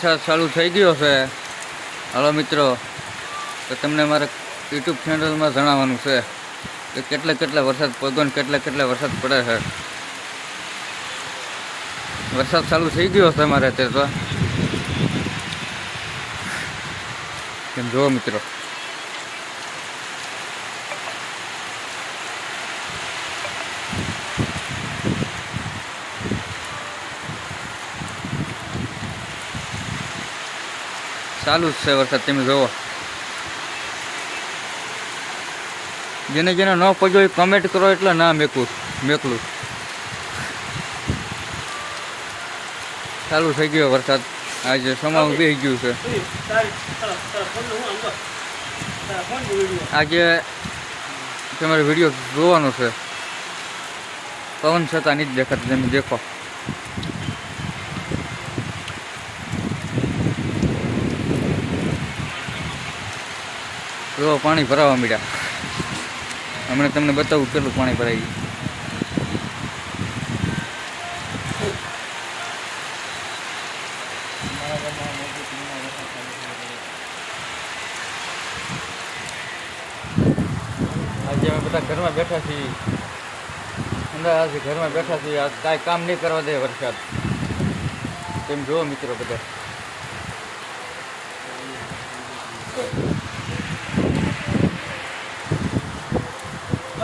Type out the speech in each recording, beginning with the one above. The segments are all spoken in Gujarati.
વરસાદ ચાલુ થઈ ગયો છે. હાલો મિત્રો, તો તમને મારે યુટ્યુબ ચેનલમાં જણાવવાનું છે કે કેટલા કેટલા વરસાદ પડ્યો ને કેટલા કેટલા વરસાદ પડે છે. વરસાદ ચાલુ થઈ ગયો છે મારે અત્યારે તો. કેમ જુઓ મિત્રો. ચાલુ જ છે વરસાદ તમે જુઓ જેને જેને ન પડ્યો એ કમેન્ટ કરો એટલે ના મેકું મેકલું. ચાલુ થઈ ગયો વરસાદ. આજે સમાવું બે ગયું છે. આજે તમારે વીડિયો જોવાનો છે. પવન છતાં નહીં જ દેખાતું તમે દેખો. જો પાણી ભરાવા મળ્યા હમણાં તમને બતાવું કેટલું પાણી ભરાઈ આજે અમે બધા ઘરમાં બેઠા છીએ. અંદર ઘરમાં બેઠા છીએ. આજ કાંઈ કામ નહીં કરવા દે વરસાદ. તેમ જુઓ મિત્રો બધા.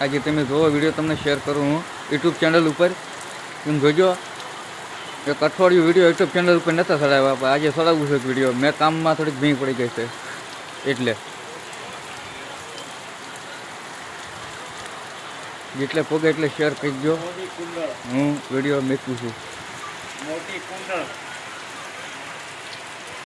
આજે તમે જોવો વીડિયો તમને શેર કરું હું યુટ્યુબ ચેનલ ઉપર. તમે જોજો, એક અઠવાડિયું વીડિયો યુટ્યુબ ચેનલ ઉપર નહોતા ચડાવ્યા પણ આજે ચડાવવું છે વીડિયો. મેં કામમાં થોડીક ભીંગ પડી ગઈ છે. એટલે. જેટલે પોગે એટલે શેર કરી દો હું વીડિયો મૂકું છું. મોટી કુંડળ.